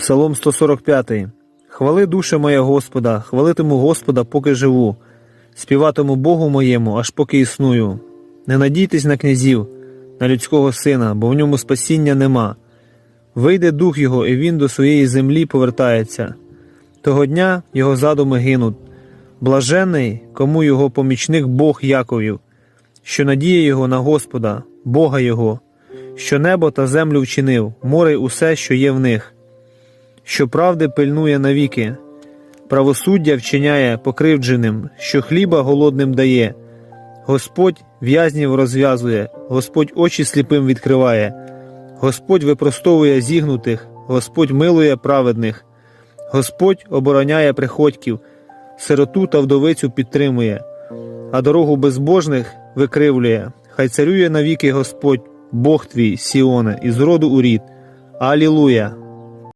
Псалом 145. Хвали душа моя Господа, хвалитиму Господа, поки живу, співатиму Богу моєму, аж поки існую. Не надійтесь на князів, на людського сина, бо в ньому спасіння нема. Вийде дух його, і він до своєї землі повертається. Того дня його задуми гинуть. Блажений, кому його помічник Бог Яковів, що надіє його на Господа, Бога Його, що небо та землю вчинив, море й усе, що є в них, що правди пильнує навіки, правосуддя вчиняє покривдженим, що хліба голодним дає. Господь в'язнів розв'язує, Господь очі сліпим відкриває, Господь випростовує зігнутих, Господь милує праведних, Господь обороняє приходьків, сироту та вдовицю підтримує, а дорогу безбожних викривлює. Хай царює навіки Господь, Бог твій, Сіоне, із роду у рід. Алілуя!